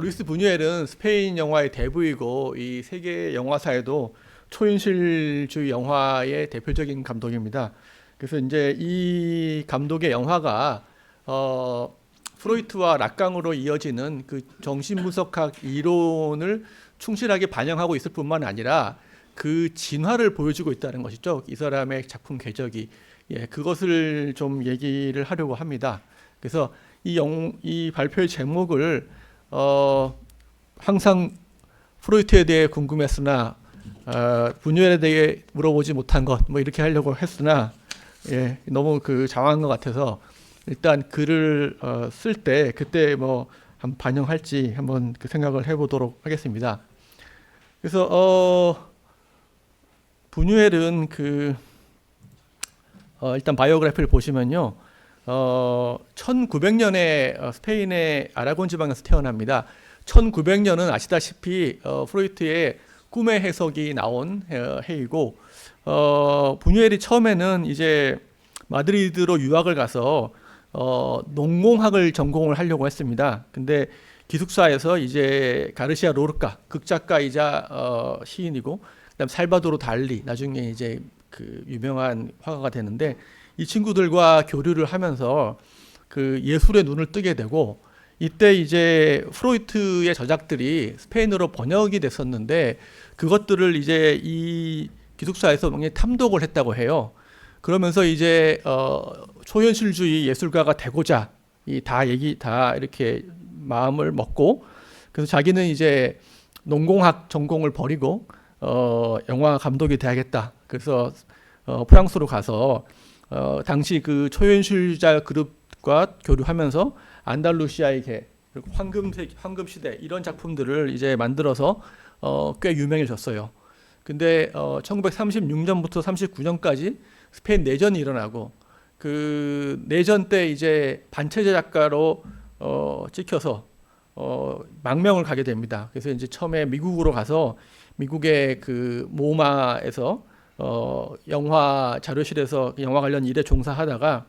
루이스 부뉴엘은 스페인 영화의 대부이고 이 세계 영화사에도 초현실주의 영화의 대표적인 감독입니다. 그래서 이제 이 감독의 영화가 어, 프로이트와 락강으로 이어지는 그 정신분석학 이론을 충실하게 반영하고 있을 뿐만 아니라 그 진화를 보여주고 있다는 것이죠. 이 사람의 작품 궤적이 예, 그것을 좀 얘기를 하려고 합니다. 그래서 이, 영, 이 발표의 제목을 어, 항상 프로이트에 대해 궁금했으나 어, 분유에 대해 물어보지 못한 것 뭐 이렇게 하려고 했으나 예, 너무 그 장황한 것 같아서 일단 글을 어, 쓸 때 그때 뭐 한번 반영할지 한번 그 생각을 해보도록 하겠습니다. 그래서 어, 분유엘은 그 어, 일단 바이오그래피를 보시면요. 어, 1900년에 어, 스페인의 아라곤 지방에서 태어납니다. 1900년은 아시다시피 어, 프로이트의 꿈의 해석이 나온 어, 해이고 어, 부뉴엘이 처음에는 이제 마드리드로 유학을 가서 어, 농공학을 전공을 하려고 했습니다. 근데 기숙사에서 이제 가르시아 로르카 극작가이자 어, 시인이고 그다음 살바도르 달리 나중에 이제 그 유명한 화가가 되는데 이 친구들과 교류를 하면서 그 예술의 눈을 뜨게 되고 이때 이제 프로이트의 저작들이 스페인어로 번역이 됐었는데 그것들을 이제 이 기숙사에서 굉장히 탐독을 했다고 해요. 그러면서 이제 어 초현실주의 예술가가 되고자 이 다 얘기 다 이렇게 마음을 먹고 그래서 자기는 이제 농공학 전공을 버리고 어 영화 감독이 돼야겠다. 그래서 어 프랑스로 가서 어 당시 그 초현실자 그룹과 교류하면서 안달루시아의 개 황금세 황금 시대 이런 작품들을 이제 만들어서 어 꽤 유명해졌어요. 근데 어 1936년부터 39년까지 스페인 내전이 일어나고 그 내전 때 이제 반체제 작가로 어 찍혀서 어 망명을 가게 됩니다. 그래서 이제 처음에 미국으로 가서 미국의 그 모마에서 어 영화 자료실에서 영화 관련 일에 종사하다가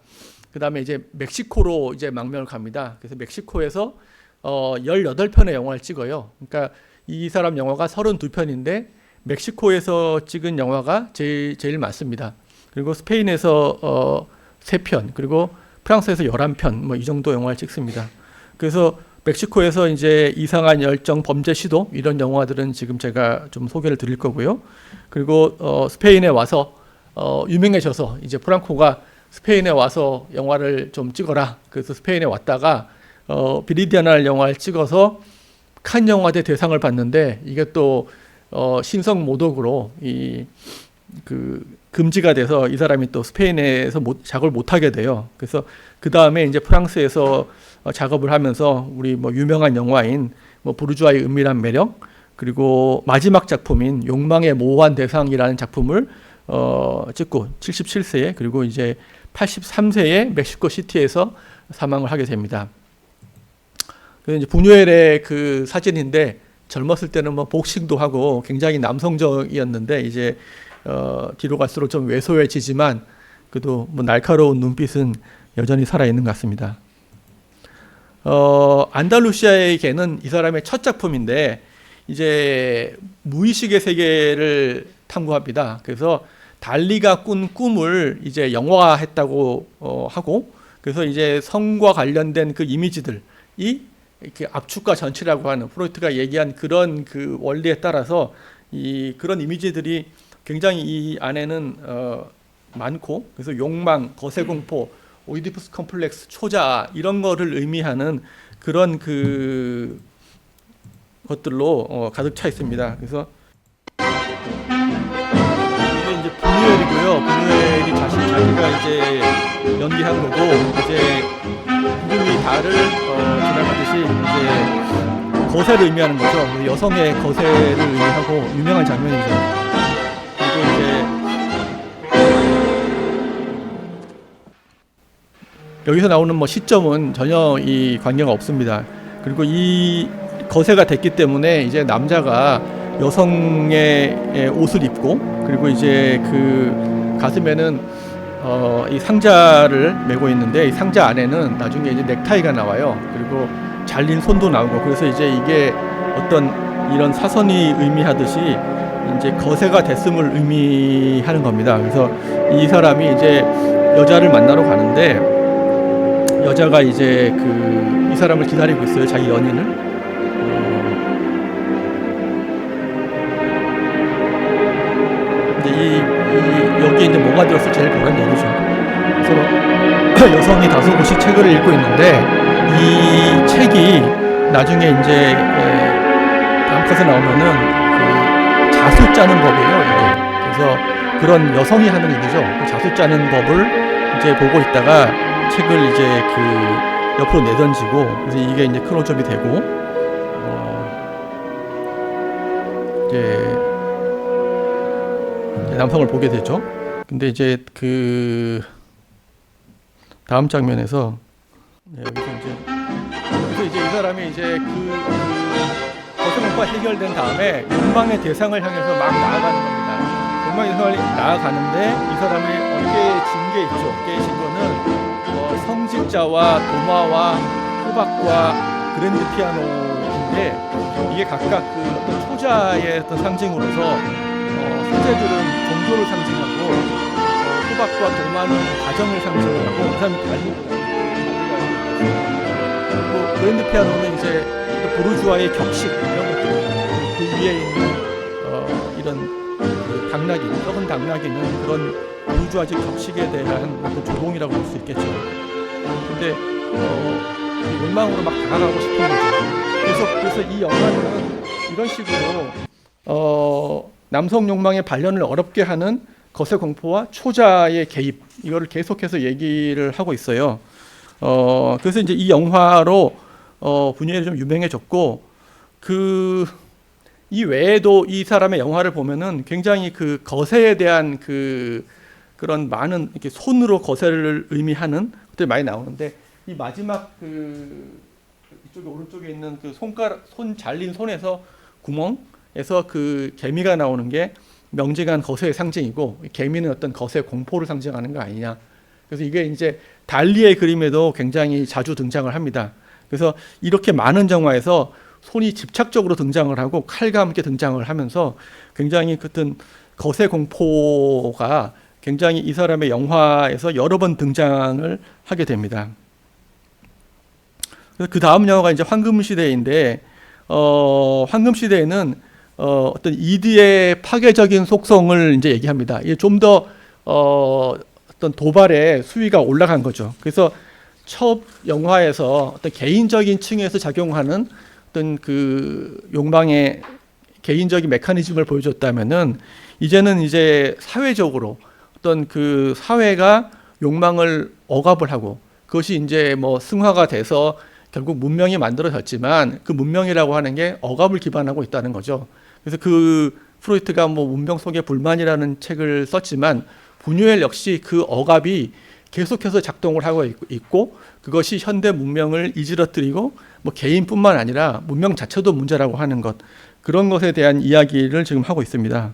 그 다음에 이제 멕시코로 이제 망명을 갑니다. 그래서 멕시코에서 어 18편의 영화를 찍어요. 그러니까 이 사람 영화가 32편인데 멕시코에서 찍은 영화가 제일 제일 많습니다. 그리고 스페인에서 어 3편, 그리고 프랑스에서 11편 뭐 이 정도 영화를 찍습니다. 그래서 멕시코에서 이제 이상한 열정 범죄 시도 이런 영화들은 지금 제가 좀 소개를 드릴 거고요. 그리고 어 스페인에 와서 어 유명해져서 이제 프랑코가 스페인에 와서 영화를 좀 찍어라. 그래서 스페인에 왔다가 어 비리디아날 영화를 찍어서 칸 영화제 대상을 받는데 이게 또 어, 신성 모독으로 이 그 금지가 돼서 이 사람이 또 스페인에서 못, 작업을 못 하게 돼요. 그래서 그 다음에 이제 프랑스에서 어, 작업을 하면서 우리 뭐 유명한 영화인 뭐 부르주아의 은밀한 매력 그리고 마지막 작품인 욕망의 모호한 대상이라는 작품을 어, 찍고 77세에 그리고 이제 83세에 멕시코 시티에서 사망을 하게 됩니다. 그 이제 부뉴엘의 그 사진인데 젊었을 때는 뭐 복싱도 하고 굉장히 남성적이었는데 이제 어 뒤로 갈수록 좀 왜소해지지만 그래도 뭐 날카로운 눈빛은 여전히 살아 있는 것 같습니다. 어 안달루시아의 개는 이 사람의 첫 작품인데 이제 무의식의 세계를 탐구합니다. 그래서 달리가 꾼 꿈을 이제 영화화했다고 어, 하고 그래서 이제 성과 관련된 그 이미지들이 이렇게 압축과 전치라고 하는 프로이트가 얘기한 그런 그 원리에 따라서 이 그런 이미지들이 굉장히 이 안에는 어 많고 그래서 욕망, 거세 공포, 오이디푸스 컴플렉스, 초자 이런 거를 의미하는 그런 그 것들로 어 가득 차 있습니다. 그래서 이게 이제 분유엘이고요. 분유엘이 자신 자기가 이제 연기한 거고 이제 구름이 달을 어, 지나가듯이 이제 거세를 의미하는 거죠. 여성의 거세를 의미하고 유명한 장면이죠. 여기서 나오는 뭐 시점은 전혀 이 관계가 없습니다. 그리고 이 거세가 됐기 때문에 이제 남자가 여성의 옷을 입고 그리고 이제 그 가슴에는 어, 이 상자를 메고 있는데 이 상자 안에는 나중에 이제 넥타이가 나와요. 그리고 잘린 손도 나오고 그래서 이제 이게 어떤 이런 사선이 의미하듯이 이제 거세가 됐음을 의미하는 겁니다. 그래서 이 사람이 이제 여자를 만나러 가는데 여자가 이제 그 이 사람을 기다리고 있어요. 자기 연인을. 어, 이제 이, 이 여기에 이제 뭐가 들었을 제일 보란 얘기죠. 그래서 여성이 다소 곳이 책을 읽고 있는데 이 책이 나중에 이제 에, 다음 컷에 나오면은 그 자수 짜는 법이에요. 이게. 그래서 그런 여성이 하는 일이죠. 그 자수 짜는 법을 이제 보고 있다가 책을 이제 그 옆으로 내던지고 그래서 이게 이제 클로즈업이 되고 어 이제 이제 남성을 보게 되죠. 근데 이제 그 다음 장면에서 네, 여기서 이제 여기서 이제 이 사람이 이제 그, 그 거성과 해결된 다음에 욕망의 대상을 향해서 막 나아가는 겁니다. 욕망의 대상을 나아가는데 이 사람이 어깨에 진게 있죠. 어깨에 진 거는 어, 성직자와 도마와 호박과 그랜드 피아노인데 이게 각각 그 어떤 초자의 어떤 상징으로서 어, 서재들은 종교를 상징하고 어, 호박과 도마는 가정을 상징을 하고 그 사람이 달리고 그리고 그랜드 피아노는 이제 또 부르주아의 격식 이런 것들 그 위에 있는 어, 이런 그 당나귀 썩은 당나귀는 그런 부르주아적 격식에 대한 어떤 조롱이라고 볼 수 있겠죠. 근데 어, 욕망으로 막 다가가고 싶은 거죠. 그래서 그래서 이 영화는 이런 식으로 어, 남성 욕망의 발현을 어렵게 하는 거세 공포와 초자의 개입 이거를 계속해서 얘기를 하고 있어요. 어, 그래서 이제 이 영화로 어, 분야에 좀 유명해졌고 그 이 외에도 이 사람의 영화를 보면은 굉장히 그 거세에 대한 그 그런 많은 이렇게 손으로 거세를 의미하는 것들이 많이 나오는데 이 마지막 그 이쪽에 오른쪽에 있는 그 손가락 손 잘린 손에서 구멍에서 그 개미가 나오는 게 명징한 거세의 상징이고 이 개미는 어떤 거세 공포를 상징하는 거 아니냐. 그래서 이게 이제 달리의 그림에도 굉장히 자주 등장을 합니다. 그래서 이렇게 많은 영화에서 손이 집착적으로 등장을 하고 칼과 함께 등장을 하면서 굉장히 어떤 거세 공포가 굉장히 이 사람의 영화에서 여러 번 등장을 하게 됩니다. 그 다음 영화가 이제 황금 시대인데 어, 황금 시대에는 어, 어떤 이드의 파괴적인 속성을 이제 얘기합니다. 이게 좀더 어, 어떤 도발의 수위가 올라간 거죠. 그래서 첫 영화에서 어떤 개인적인 층에서 작용하는 어떤 그 욕망의 개인적인 메커니즘을 보여줬다면은 이제는 이제 사회적으로 어떤 그 사회가 욕망을 억압을 하고 그것이 이제 뭐 승화가 돼서 결국 문명이 만들어졌지만 그 문명이라고 하는 게 억압을 기반하고 있다는 거죠. 그래서 그 프로이트가 뭐 문명 속의 불만이라는 책을 썼지만 분유엘 역시 그 억압이 계속해서 작동을 하고 있고 그것이 현대 문명을 이지러뜨리고 뭐 개인뿐만 아니라 문명 자체도 문제라고 하는 것 그런 것에 대한 이야기를 지금 하고 있습니다.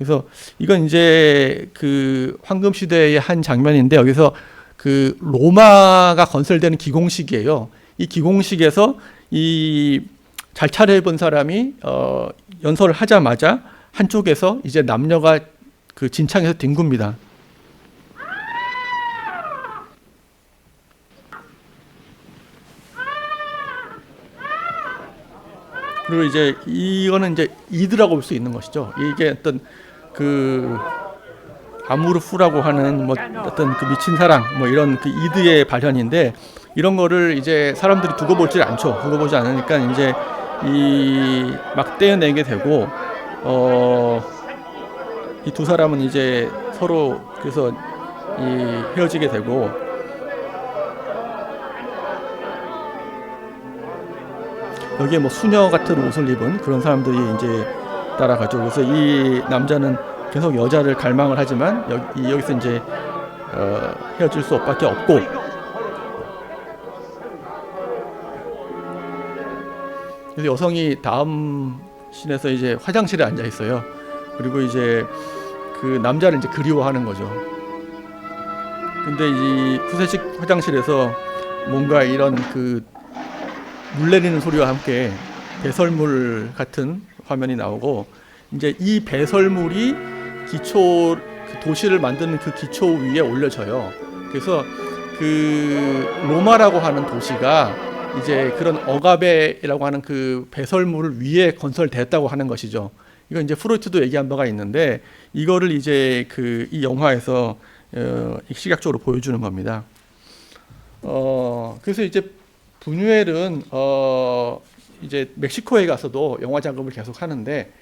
그래서 이건 이제 그 황금 시대의 한 장면인데 여기서 그 로마가 건설되는 기공식이에요. 이 기공식에서 이 잘 차려입은 사람이 어 연설을 하자마자 한쪽에서 이제 남녀가 그 진창에서 뒹굽니다. 그리고 이제 이거는 이제 이드라고 볼 수 있는 것이죠. 이게 어떤 그 아무르프라고 하는 뭐 어떤 그 미친 사랑 뭐 이런 그 이드의 발현인데 이런 거를 이제 사람들이 두고 보질 않죠. 두고 보지 않으니까 이제 이 막 떼어내게 되고 어 이 두 사람은 이제 서로 그래서 이 헤어지게 되고 여기에 뭐 수녀 같은 옷을 입은 그런 사람들이 이제 따라가죠. 그래서 이 남자는 계속 여자를 갈망을 하지만 여기, 여기서 이제 어, 헤어질 수밖에 없고 그래서 여성이 다음 신에서 이제 화장실에 앉아 있어요. 그리고 이제 그 남자를 이제 그리워하는 거죠. 근데 이 후세식 화장실에서 뭔가 이런 그 물 내리는 소리와 함께 배설물 같은 화면이 나오고 이제 이 배설물이 기초 그 도시를 만드는 그 기초 위에 올려져요. 그래서 그 로마라고 하는 도시가 이제 그런 어가베라고 하는 그 배설물 위에 건설됐다고 하는 것이죠. 이건 이제 프로이트도 얘기한 바가 있는데 이거를 이제 그 이 영화에서 어, 시각적으로 보여주는 겁니다. 어 그래서 이제 부뉴엘은 어 이제 멕시코에 가서도 영화 작업을 계속 하는데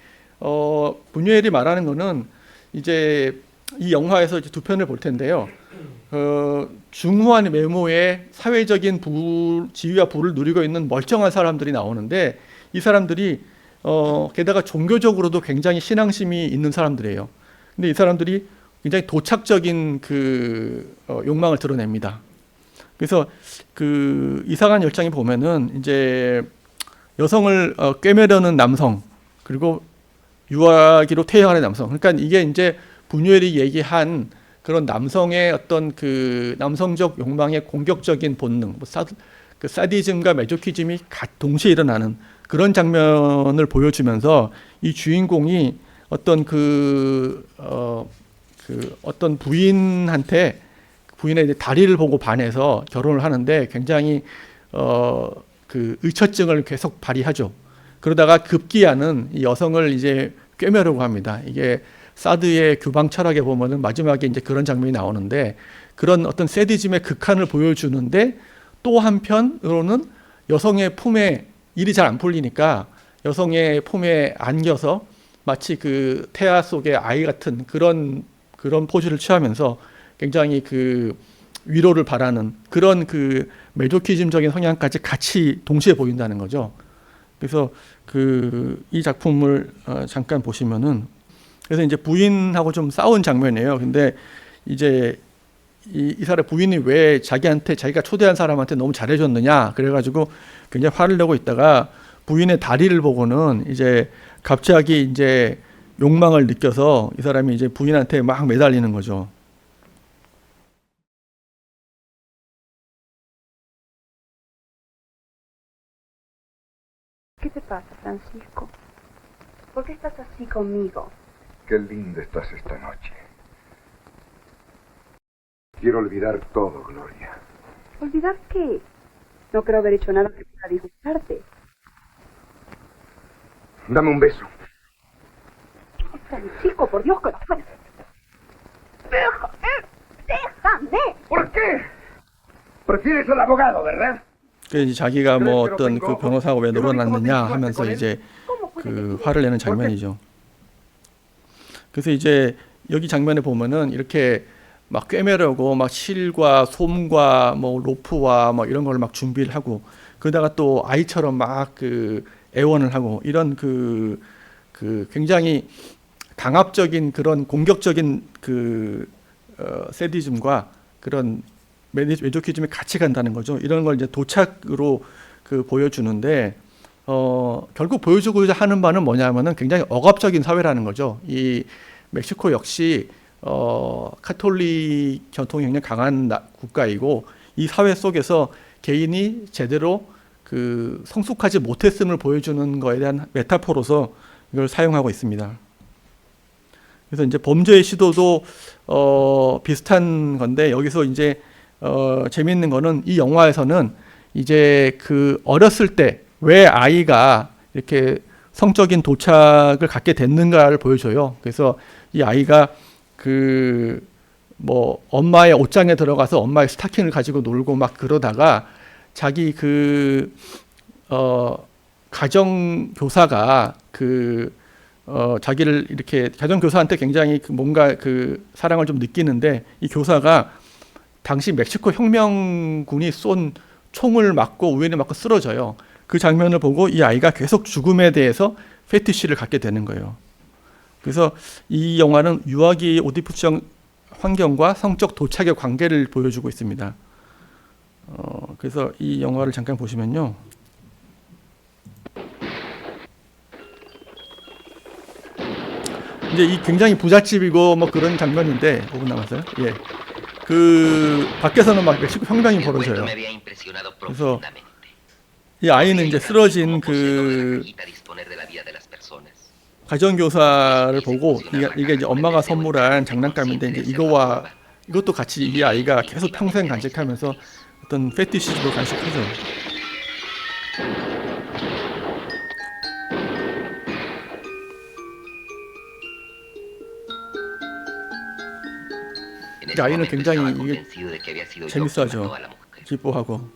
어 부뉴엘이 말하는 거는 이제 이 영화에서 이제 두 편을 볼 텐데요. 어, 중후한 외모의 사회적인 부, 지위와 부를 누리고 있는 멀쩡한 사람들이 나오는데 이 사람들이 어, 게다가 종교적으로도 굉장히 신앙심이 있는 사람들이에요. 근데 이 사람들이 굉장히 도착적인 그 어, 욕망을 드러냅니다. 그래서 그 이상한 열장에 보면은 이제 여성을 어, 꿰매려는 남성 그리고 유아기로 퇴행하는 남성. 그러니까 이게 이제 분유엘이 얘기한 그런 남성의 어떤 그 남성적 욕망의 공격적인 본능, 뭐 사, 그 사디즘과 메조키즘이 가- 동시에 일어나는 그런 장면을 보여주면서 이 주인공이 어떤 그, 어, 그 어떤 부인한테 부인의 다리를 보고 반해서 결혼을 하는데 굉장히 어, 그 의처증을 계속 발휘하죠. 그러다가 급기야는 이 여성을 이제 꿰매려고 합니다. 이게 사드의 규방 철학에 보면은 마지막에 이제 그런 장면이 나오는데 그런 어떤 세디즘의 극한을 보여주는데 또 한편으로는 여성의 품에 일이 잘 안 풀리니까 여성의 품에 안겨서 마치 그 태아 속의 아이 같은 그런 그런 포즈를 취하면서 굉장히 그 위로를 바라는 그런 그 메조키즘적인 성향까지 같이 동시에 보인다는 거죠. 그래서 그 이 작품을 어, 잠깐 보시면은 그래서 이제 부인하고 좀 싸운 장면이에요. 근데 이제 이, 이 사람 부인이 왜 자기한테 자기가 초대한 사람한테 너무 잘해줬느냐 그래가지고 굉장히 화를 내고 있다가 부인의 다리를 보고는 이제 갑자기 이제 욕망을 느껴서 이 사람이 이제 부인한테 막 매달리는 거죠. Francisco? ¿Por qué estás así conmigo? Qué linda estás esta noche. Quiero olvidar todo, Gloria. ¿Olvidar qué? No creo haber hecho nada que pueda disgustarte. Dame un beso. Francisco, por Dios que. ¡Déjame! ¡Déjame! ¿Por qué? Prefieres al abogado, ¿verdad? 그 이제 자기가 뭐 어떤 그 변호사가 왜 놀아났느냐 하면서 이제 ¿Cómo puede 그 화를 내는 장면이죠. 그래서 이제 여기 장면에 보면은 이렇게 막 꿰매려고 막 실과 솜과 뭐 로프와 뭐 이런 걸 막 준비를 하고 그러다가 또 아이처럼 막 그 애원을 하고 이런 그, 그 굉장히 강압적인 그런 공격적인 그 어, 세디즘과 그런 메조키즘이 같이 간다는 거죠. 이런 걸 이제 도착으로 그 보여주는데 어, 결국 보여주고자 하는 바는 뭐냐면은 굉장히 억압적인 사회라는 거죠. 이 멕시코 역시 어, 카톨릭 전통이 굉장히 강한 나- 국가이고 이 사회 속에서 개인이 제대로 그 성숙하지 못했음을 보여주는 거에 대한 메타포로서 이걸 사용하고 있습니다. 그래서 이제 범죄의 시도도 어, 비슷한 건데 여기서 이제 어, 재미있는 거는 이 영화에서는 이제 그 어렸을 때 왜 아이가 이렇게 성적인 도착을 갖게 됐는가를 보여줘요. 그래서 이 아이가 그 뭐 엄마의 옷장에 들어가서 엄마의 스타킹을 가지고 놀고 막 그러다가 자기 그 어 가정 교사가 그 어 자기를 이렇게 가정 교사한테 굉장히 그 뭔가 그 사랑을 좀 느끼는데 이 교사가 당시 멕시코 혁명군이 쏜 총을 맞고 우연히 맞고 쓰러져요. 그 장면을 보고 이 아이가 계속 죽음에 대해서 페티시를 갖게 되는 거예요. 그래서 이 영화는 유아기 오디푸스형 환경과 성적 도착의 관계를 보여주고 있습니다. 어, 그래서 이 영화를 잠깐 보시면요. 이제 이 굉장히 부잣집이고 뭐 그런 장면인데 5분 남았어요. 예. 그 밖에서는 막 멕시코 혁명이 벌어져요. profundamente. 이 아이는 이제 쓰러진 그 가정교사를 보고 이게, 이게 이제 엄마가 선물한 장난감인데 이제 이거와 이것도 같이 이 아이가 계속 평생 간직하면서 어떤 페티시즘을 간직하죠. 이 아이는 굉장히 이게 재밌어하죠. 기뻐하고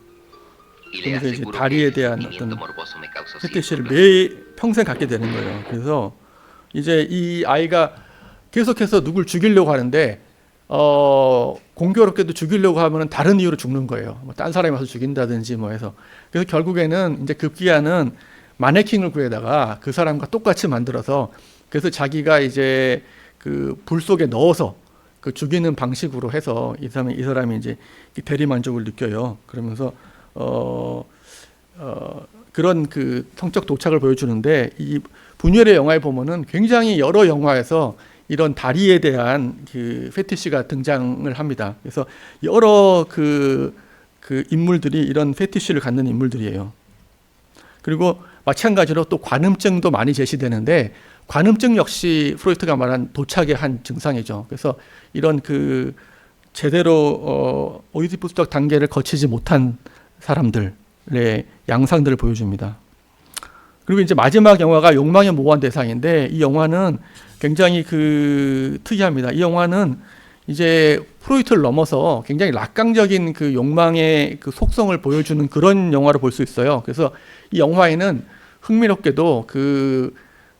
그러면서 이제 다리에 대한 어떤 페티시를 매 평생 갖게 되는 거예요. 그래서 이제 이 아이가 계속해서 누굴 죽이려고 하는데 어 공교롭게도 죽이려고 하면은 다른 이유로 죽는 거예요. 뭐 딴 사람이 와서 죽인다든지 뭐 해서 그래서 결국에는 이제 급기야는 마네킹을 구해다가 그 사람과 똑같이 만들어서 그래서 자기가 이제 그 불 속에 넣어서 그 죽이는 방식으로 해서 이 사람이 이 사람이 이제 이 대리 만족을 느껴요. 그러면서 어, 어 그런 그 성적 도착을 보여주는데 이 분열의 영화에 보면은 굉장히 여러 영화에서 이런 다리에 대한 그 페티시가 등장을 합니다. 그래서 여러 그, 그 인물들이 이런 페티시를 갖는 인물들이에요. 그리고 마찬가지로 또 관음증도 많이 제시되는데 관음증 역시 프로이트가 말한 도착의 한 증상이죠. 그래서 이런 그 제대로 어, 오이디푸스적 단계를 거치지 못한 사람들의 양상들을 보여줍니다. 그리고 이제 마지막 영화가 욕망의 모호한 대상인데 이 영화는 굉장히 그 특이합니다. 이 영화는 이제 프로이트를 넘어서 굉장히 낙강적인 그 욕망의 그 속성을 보여주는 그런 영화로 볼 수 있어요. 그래서 이 영화에는 흥미롭게도 그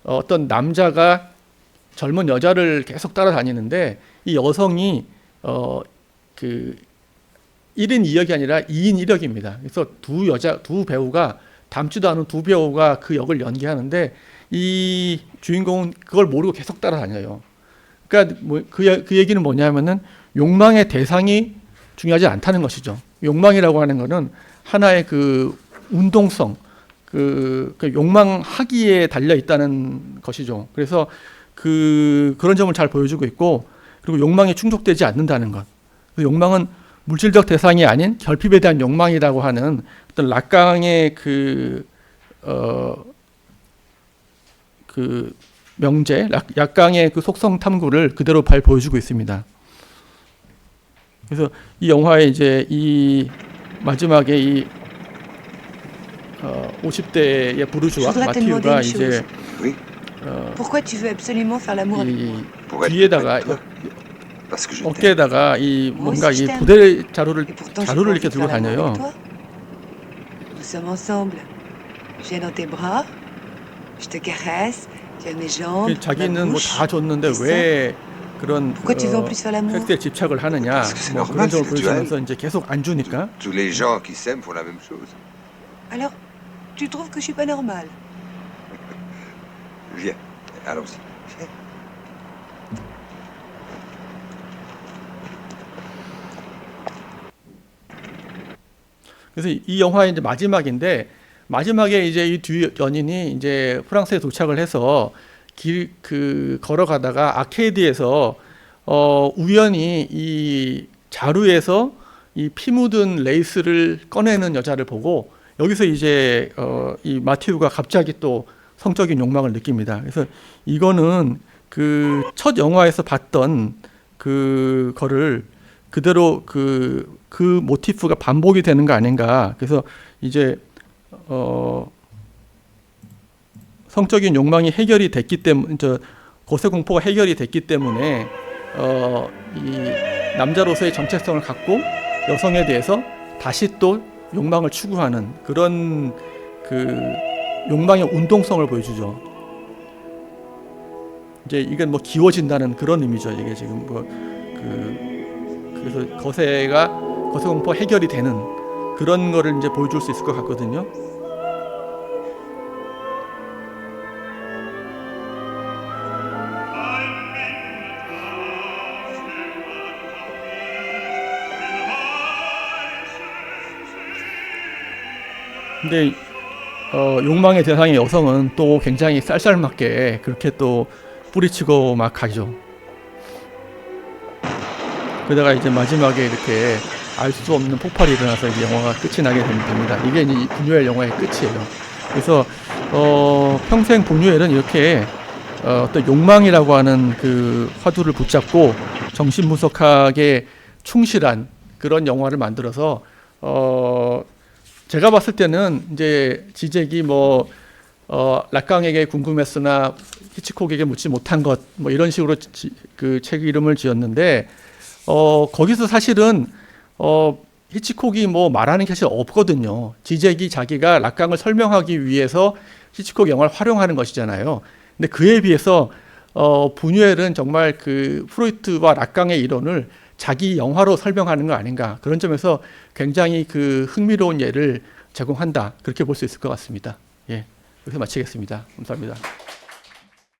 어떤 남자가 젊은 여자를 계속 따라다니는데 이 여성이 어 그 1인 2역이 아니라 2인 1역입니다. 그래서 두 여자 두 배우가 닮지도 않은 두 배우가 그 역을 연기하는데 이 주인공은 그걸 모르고 계속 따라다녀요. 그러니까 뭐 그 그 얘기는 뭐냐면은 욕망의 대상이 중요하지 않다는 것이죠. 욕망이라고 하는 거는 하나의 그 운동성, 그, 그 욕망하기에 달려 있다는 것이죠. 그래서 그 그런 점을 잘 보여주고 있고 그리고 욕망이 충족되지 않는다는 것. 그 욕망은 물질적 대상이 아닌 결핍에 대한 욕망이라고 하는 어떤 락강의 그, 어, 그 명제, 락, 약강의 그 속성 탐구를 그대로 잘 보여주고 있습니다. 그래서 이 영화에 이제 이 마지막에 이 어, 50대의 부르주아 une 이제 어, 이 뒤에다가. 어깨에다가 이 뭔가 이. 부대 자루를 자루를 이렇게 들고 다녀요. 그 자기는 뭐. 다 줬는데? 왜 그런 어, 섹스에 집착을 하느냐 뭐 그런 점을 보여주면서 이제 계속 안 주니까. Alors, tu trouves que je suis pas normale Viens, allons-y. Viens. 그래서 이 영화의 이제 마지막인데 마지막에 이제 이 두 연인이 이제 프랑스에 도착을 해서 길 그 걸어가다가 아케이드에서 어 우연히 이 자루에서 이 피 묻은 레이스를 꺼내는 여자를 보고 여기서 이제 어 이 마티우가 갑자기 또 성적인 욕망을 느낍니다. 그래서 이거는 그 첫 영화에서 봤던 그 거를 그대로 그, 그 모티프가 반복이 되는 거 아닌가. 그래서 이제, 어, 성적인 욕망이 해결이 됐기 때문에, 저, 고세 공포가 해결이 됐기 때문에, 어, 이 남자로서의 정체성을 갖고 여성에 대해서 다시 또 욕망을 추구하는 그런 그 욕망의 운동성을 보여주죠. 이제 이건 뭐 기워진다는 그런 의미죠. 이게 지금 뭐 그 그래서 거세가 거세 공포 해결이 되는 그런 거를 이제 보여줄 수 있을 것 같거든요. 근데 어, 욕망의 대상의 여성은 또 굉장히 쌀쌀맞게 그렇게 또 뿌리치고 막 가죠. 그러다가 이제 마지막에 이렇게 알 수 없는 폭발이 일어나서 이제 영화가 끝이 나게 됩니다. 이게 이제 이 분유엘 영화의 끝이에요. 그래서 어, 평생 분유엘은 이렇게 어, 어떤 욕망이라고 하는 그 화두를 붙잡고 정신분석학에 충실한 그런 영화를 만들어서 어, 제가 봤을 때는 이제 지적이 뭐 어, 락강에게 궁금했으나 히치콕에게 묻지 못한 것 뭐 이런 식으로 지, 그 책 이름을 지었는데 어, 거기서 사실은 어, 히치콕이 뭐 말하는 게 사실 없거든요. 지적이 자기가 락강을 설명하기 위해서 히치콕 영화를 활용하는 것이잖아요. 근데 그에 비해서 어, 부뉴엘은 정말 그 프로이트와 락강의 이론을 자기 영화로 설명하는 거 아닌가 그런 점에서 굉장히 그 흥미로운 예를 제공한다 그렇게 볼 수 있을 것 같습니다. 예, 여기서 마치겠습니다. 감사합니다.